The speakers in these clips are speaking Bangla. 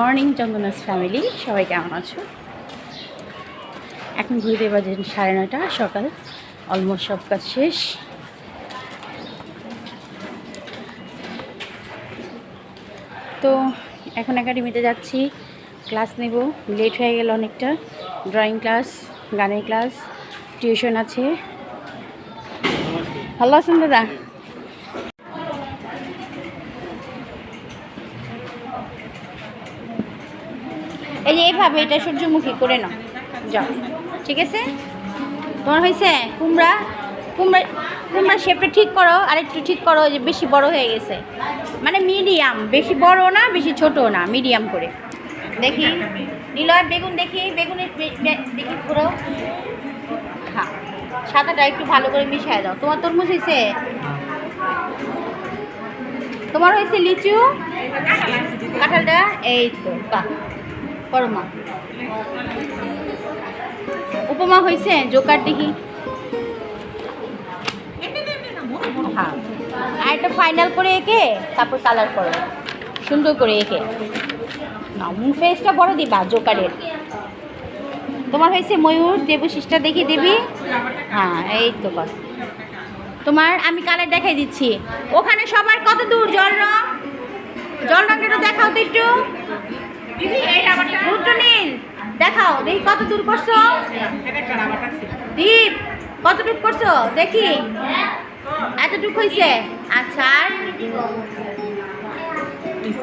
মর্নিং চন্দনাস ফ্যামিলি, সবাই কেমন আছো? এখন ঘুরতে বাজে সাড়ে নয়টা, সকাল অলমোস্ট সব কাজ শেষ। তো এখন একাডেমিতে যাচ্ছি ক্লাস নেব লেট হয়ে গেল অনেকটা ড্রয়িং ক্লাস গানের ক্লাস টিউশন আছে। ভালো আছেন দাদা? এই যে এইভাবে এটা সূর্যমুখী করে নাও। যাও। ঠিক আছে? তোমার হয়েছে? কুমড়া? কুমড়া কুমড়া শেপটা ঠিক করো আর একটু ঠিক করো যে বেশি বড় হয়ে গেছে। মানে মিডিয়াম বেশি বড় না, বেশি ছোট না মিডিয়াম করে। দেখি। নিলয়, বেগুন দেখি, বেগুনের বে- বে- দেখি পুরো হ্যাঁ সাদাটা একটু ভালো করে মিশিয়ে দাও। তোমার তরমুজ হয়েছে? তোমার হয়েছে লিচু? কাঁঠালটা? এই তো, বাহ। করো মা উপমা হয়েছে জোকার দেখি হ্যাঁ। আর একটা ফাইনাল করে এঁকে, তারপর কালার করো। সুন্দর করে এঁকে। না, মুখ ফেসটা বড় দিবা, জোকারের। তোমার হয়েছে ময়ূর দেবশিসটা দেখি দিবি? হ্যাঁ এই তো কর তোমার আমি কালার দেখাই দিচ্ছি। ওখানে সবার কত দূর, জল রং? জল রঙটা দেখাও তো একটু। দুটো নীল দেখাও দেখি কত দূর করছ? দীপ কতটুক করছ? দেখি। এতটুক হয়েছে আচ্ছা আর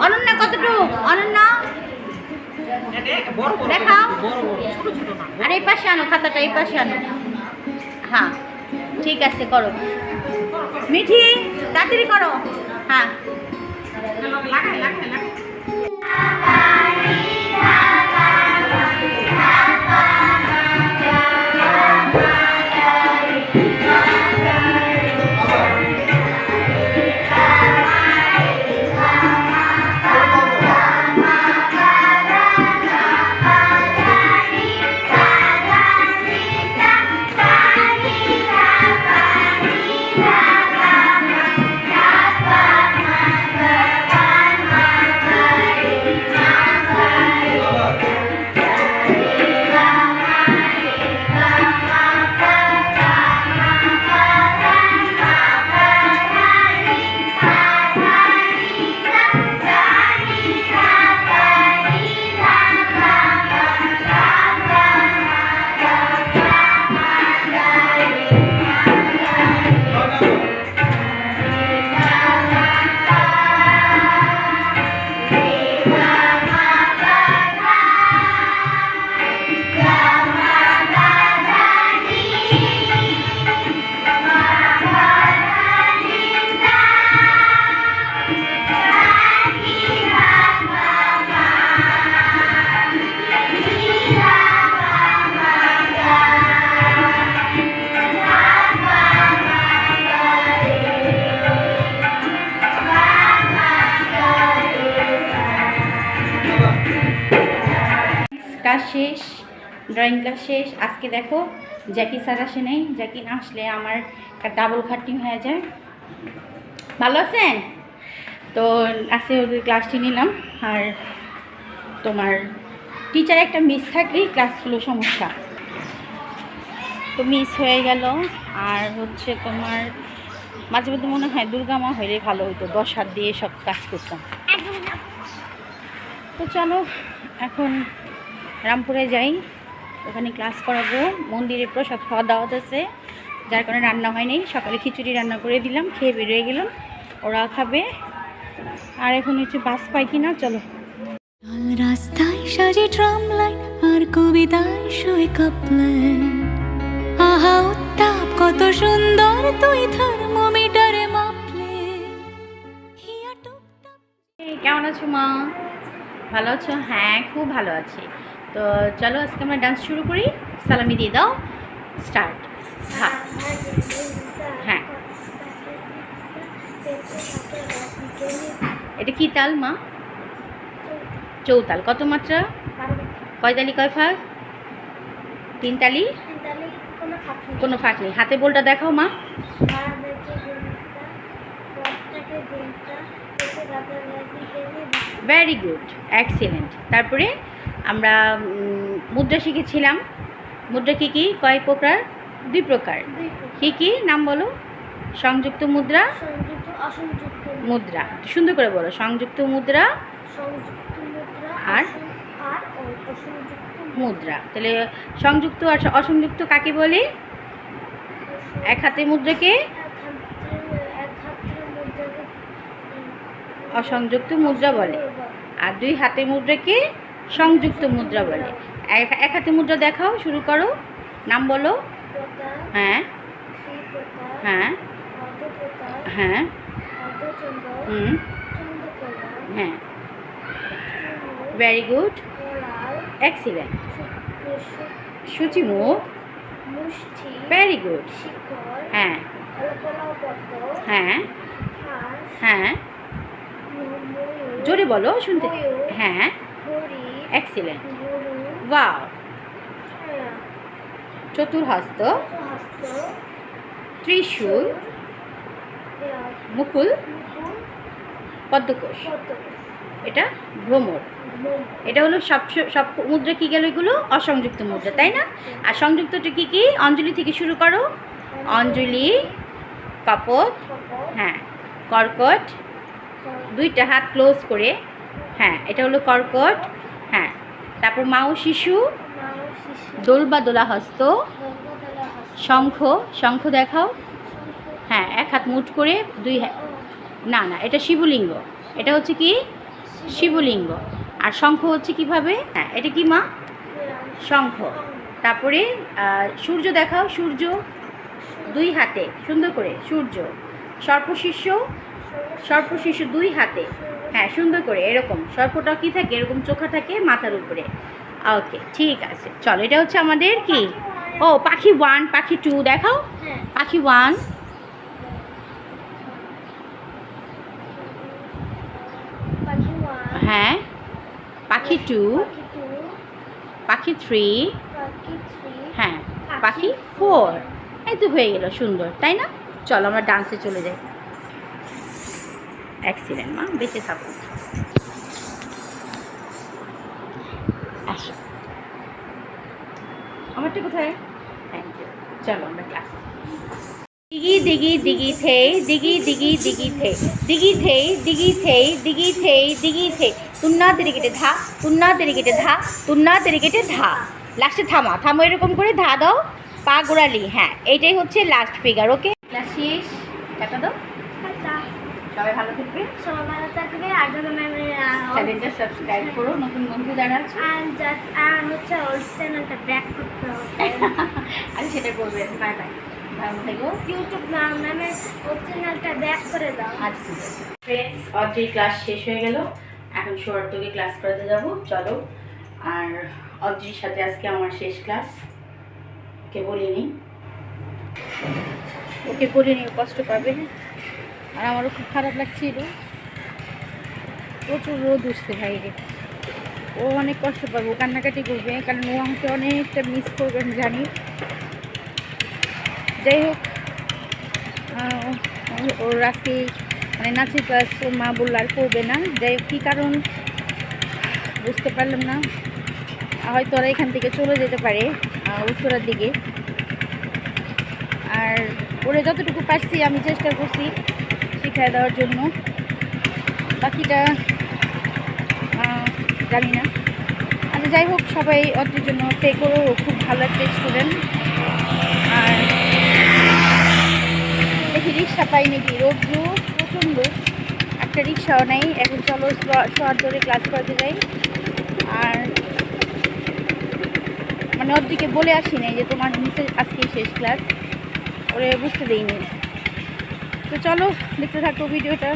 অনন্যা কতটুক? অনন্যা? দেখাও। আর এই পাশে আনো খাতাটা এই পাশে আনো। হ্যাঁ ঠিক আছে করো। মিঠি তাড়াতাড়ি করো। হ্যাঁ। Bye. কাজ শেষ ড্রয়িং ক্লাস শেষ। আজকে দেখো জ্যাকি স্যার আসে নেই। জ্যাকি না আসলে আমার একটা ডাবল খাটনি হয়ে যায়। ভালো আছেন? তো আজকে ওদের ক্লাসটি নিলাম। আর তোমার টিচার একটা মিস থাকলেই ক্লাসগুলো সমস্যা। তো মিস হয়ে গেল। আর হচ্ছে তোমার, মাঝে মধ্যে মনে হয় দুর্গা মা হইলে ভালো হতো দশ হাত দিয়ে সব কাজ করতাম। তো চলো, এখন রামপুরে যাই। ওখানে ক্লাস করাবো। মন্দিরে প্রসাদ খাওয়া দাওয়াত আছে। যার কারণে রান্না হয়নি সকালে খিচুড়ি রান্না করে দিলাম খেয়ে বেরিয়ে গেলাম। ওরা খাবে। আর এখন হচ্ছে বাস পাই কিনা চলো। রাস্তায় সাজে ট্রাম লাইন আর কবিতায় সই কাপলাইন আহা উত্তাপ কত সুন্দর তুই থার্মোমিটারে মাপলে হিয়া কেমন আছো মা? ভালো আছো? হ্যাঁ খুব ভালো আছি। তো চলো আজকে আমরা ডান্স শুরু করি। সালামি দিয়ে দাও। স্টার্ট হ্যাঁ। হ্যাঁ। এটা কি তাল, মা? চৌতাল কত মাত্রা? কয় তালি, কয় ফাঁক? তিন তালি? কোনো ফাঁক নেই। হাতে বলটা দেখাও, মা। ভেরি গুড এক্সিলেন্ট তারপরে আমরা মুদ্রা শিখেছিলাম মুদ্রা কী কী কয় প্রকার? দুই প্রকার। কী কী? নাম বলো। সংযুক্ত মুদ্রা। মুদ্রা। সুন্দর করে বলো। সংযুক্ত মুদ্রা আর? মুদ্রা। তাহলে সংযুক্ত আর অসংযুক্ত কাকে বলে? এক হাতে মুদ্রাকে? অসংযুক্ত মুদ্রা বলে। আর দুই হাতে মুদ্রাকে? সংযুক্ত মুদ্রা বলে। এক হাতে মুদ্রা দেখাও, শুরু করো। নাম বলো। হ্যাঁ। হ্যাঁ। হ্যাঁ। হুম। হ্যাঁ। ভেরি গুড এক্সিলেন্ট সূচিমুখ ভেরি গুড হ্যাঁ। হ্যাঁ। হ্যাঁ। জোরে বলো, শুনতে। হ্যাঁ। এক্সিলেন্ট ওয়াও চতুর্হস্ত। ত্রিশূল। মুকুল। পদ্মকোষ। এটা ভ্রমর। এটা হলো সব সব মুদ্রা কী গেল এগুলো? অসংযুক্ত মুদ্রা তাই না? আর সংযুক্তটা কী কী? অঞ্জলি থেকে শুরু করো। অঞ্জলি কপট, হ্যাঁ কর্কট দুইটা হাত ক্লোজ করে হ্যাঁ এটা হলো কর্কট হ্যাঁ। তারপর মাও শিশু, দোল বা দোলা হস্ত শঙ্খ শঙ্খ দেখাও। হ্যাঁ এক হাত মুঠ করে দুই হা- না না এটা শিবলিঙ্গ। এটা হচ্ছে কি? শিবলিঙ্গ। আর শঙ্খ হচ্ছে কীভাবে? হ্যাঁ এটা কি মা? শঙ্খ। তারপরে সূর্য দেখাও সূর্য। দুই হাতে সুন্দর করে সূর্য। সর্পশিষ্য সর্পশিষ্য দুই হাতে। হ্যাঁ সুন্দর করে এরকম। সর্পটা কি থাকে এরকম চোখা থাকে মাথার উপরে। ওকে ঠিক আছে। চলো এটা হচ্ছে আমাদের কি? ও পাখি ওয়ান পাখি টু দেখাও। হ্যাঁ, পাখি ওয়ান হ্যাঁ। পাখি টু পাখি থ্রি পাখি থ্রি, হ্যাঁ পাখি ফোর এই তো হয়ে গেল সুন্দর তাই না? চলো আমরা ডান্সে চলে যাই। অ্যাক্সিডেন্ট, মা, বেঁচে থাকো আসো। আমারটা কোথায়? থ্যাংক ইউ চলো, আমরা ক্লাস দিগি দিগি দিগি থে দিগি দিগি দিগি থে দিগি থে দিগি থে দিগি থে দিগি থে তুন্না তেরিকেটে ধা, তুন্না তেরিকেটে ধা, তুন্না তেরিকেটে ধা। লাস্টে থামা, থামো এরকম করে ধা দাও। পা গোড়ালি হ্যাঁ এইটাই হচ্ছে লাস্ট ফিগার ওকে ক্লাস শেষ দাও। সবাই ভালো থাকবে। সবাই ভালো থাকবে। আর যখন চ্যানেলটা সাবস্ক্রাইব করো নতুন বন্ধু যারা আছে। আর হচ্ছে ওল্ড চ্যানেলটা ব্যাক করতে হবে। আরে সেটা করবে। বাই বাই ভালো থেকো। ইউটিউব নাম নামে ওল্ড চ্যানেলটা ব্যাক করে দাও। আচ্ছা ফ্রেন্ডস অদ্রির ক্লাস শেষ হয়ে গেল। এখন সৌরভকে ক্লাস করাতে যাব। চলো। আর অদ্রির সাথে আজকে আমার শেষ ক্লাস ওকে বলিনি। ওকে বলিনি কষ্ট পাবে। আর আমারও খুব খারাপ লাগছিল। প্রচুর রোদ উঠছে ভাইরে ও অনেক কষ্ট পাবে, ও কান্নাকাটি করবে, কারণ ও আমাকে অনেকটা মিস করবে, আমি জানি। যাই হোক ওর- আজকে মানে নাচের ক্লাস ওর মা বলল আর করবে না। যাই হোক, কী কারণ? বুঝতে পারলাম না। হয়তো ওরা এখান থেকে চলে যেতে পারে উত্তরার দিকে। আর ওরা যতটুকু পারছি, আমি চেষ্টা করছি। শিখিয়ে দেওয়ার জন্য। বাকিটা জানি না। আচ্ছা যাই হোক, সবাই অর্থের জন্য পে করো, খুব ভালো একটা স্টুডেন্ট আর দেখি, রিক্সা পাই নাকি? রোদ্র, প্রচণ্ড। একটা রিক্সাও নেই। এখন চলো শোয়ার ধরে ক্লাস করতে যাই। আর মানে ওর দিকে বলে আসি নাই যে তোমার নিচে আজকেই শেষ ক্লাস ওরে বুঝতে দেইনি। তো চলো দেখতে থাকো ভিডিওটা।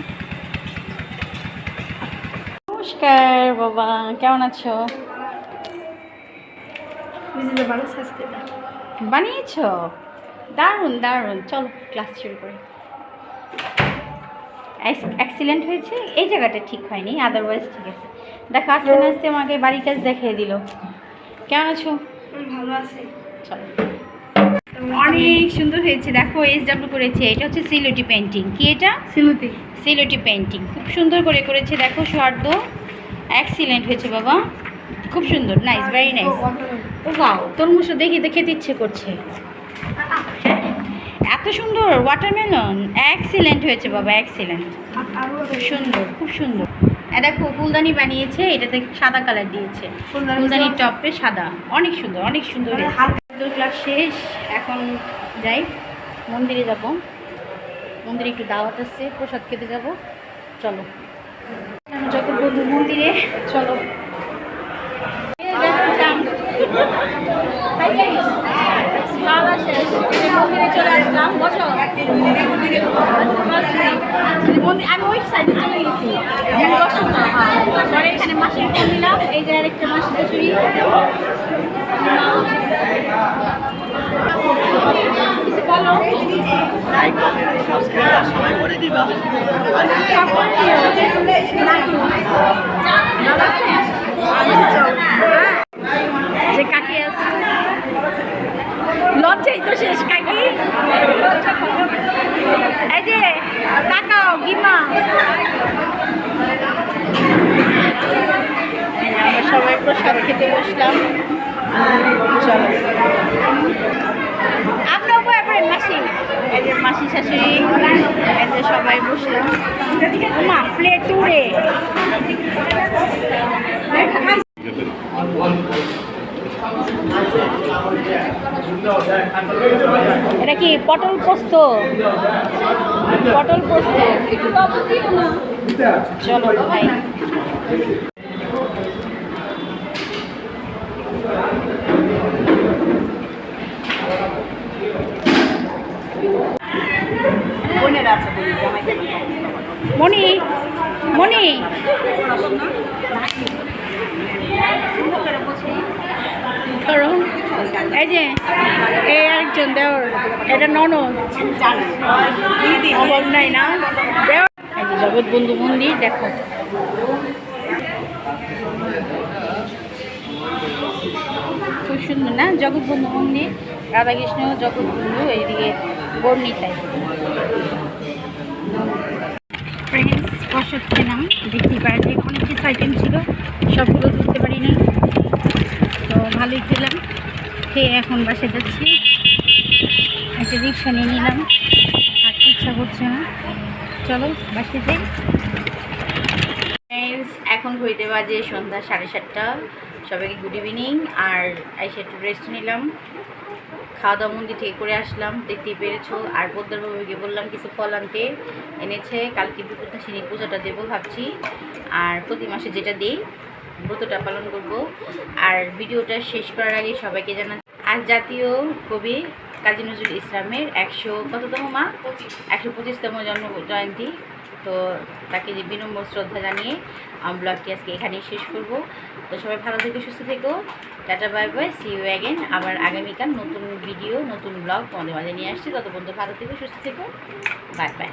নমস্কার বাবা কেমন আছো? বানিয়েছ ভালো সাজতে বানিয়েছো? দারুণ দারুণ। চলো ক্লাস শুরু করি। অ্যাক্সিডেন্ট হয়েছে। এই জায়গাটা ঠিক হয়নি আদারওয়াইজ ঠিক আছে। দেখো আস্তে আস্তে আমাকে বাড়ির কাজ দেখিয়ে দিল। কেমন আছো? ভালো আছে। চলো। অনেক সুন্দর হয়েছে। দেখো এস ডাব্লিউ করেছে। এটা হচ্ছে সিলেটি পেন্টিং কি এটা? সিলুতি সিলেটি পেন্টিং খুব সুন্দর করে করেছে। দেখো সার্দ অ্যাক্সিলেন্ট হয়েছে বাবা। খুব সুন্দর। নাইস ভেরি নাইস ও বাও তরমুজও দেখি তো খেতে ইচ্ছে করছে। এত সুন্দর ওয়াটারমেলন এক্সিলেন্ট হয়েছে বাবা এক্সিলেন্ট খুব সুন্দর খুব সুন্দর। দেখো ফুলদানি বানিয়েছে। এটাতে সাদা কালার দিয়েছে। ফুলদানির টপে সাদা। অনেক সুন্দর অনেক সুন্দর হালকা ক্লাস শেষ এখন যাই মন্দিরে যাব। মন্দিরে একটু দাওয়াত আছে প্রসাদ খেতে যাব। চলো। মন্দিরে চলো। মন্দিরে চলে আমি ওই সাইডে চলে গেছি। বসো না, হ্যাঁ। পরে এখানে মাসির ফোন দিলাম এই লজ্জাই তো শেষ কাকি। এই কাকাও গিমা। সবাই প্রসাদ খেতে বসলাম চলো আপনার বয়ে পড়েন মাসি এই যে মাসি শাশুড়ি এই যে সবাই বসলাম মা প্লেট উড়ে এটা কি পটল পোস্ত পটল পোস্ত চলো ভাই মণি মণি ধরো এই যে, এই আরেকজন, দেওর। এটা ননদ। অভাব নাই না? দেওর। এই যে জগৎবন্ধু মন্দির, দেখো। খুব সুন্দর না? জগৎবন্ধু মন্দির, রাধাকৃষ্ণ জগৎবন্ধু এইদিকে বর্ণিতায় ফ্রেন্ডস প্রসাদ খেলাম দেখতেই পারেন অনেক কিছু আইটেম ছিল, সবগুলো ধরতে পারি না তো ভালোই খেলাম। খেয়ে এখন বাসে যাচ্ছি। একটা রিক্সা নিয়ে নিলাম। আর ইচ্ছা করছে না। চলো বাসে যাই। এখন ঘড়িতে বাজে সন্ধ্যা সাড়ে সাতটা। সবাইকে গুড ইভিনিং আর এসে একটু রেস্ট নিলাম। খাওয়া দাওয়া মন্দির থেকে করে আসলাম। দেখতেই পেরেছ। আর পোদ্দার বাবুকে বললাম কিছু ফল আনতে। এনেছে। কালকে বিপত্তাসিনী পূজাটা দেবো ভাবছি। আর প্রতি মাসে যেটা দিই, ব্রতটা পালন করব। আর ভিডিওটা শেষ করার আগে সবাইকে জানা আজ জাতীয় কবি কাজী নজরুল ইসলামের একশো কততম মা? একশো পঁচিশতম জন্ম জয়ন্তী। তো তাকে যে বিনম্র শ্রদ্ধা জানিয়ে ব্লগটি আজকে এখানেই শেষ করব। তো সবাই ভালো থেকে, সুস্থ থেকো। Tata, bye bye. See you again আবার আগামীকাল নতুন ভিডিও নতুন ব্লগ তোমাদের মাঝে নিয়ে আসছি। তত পর্যন্ত ভালো থেকে, সুস্থ থেকো। Bye bye.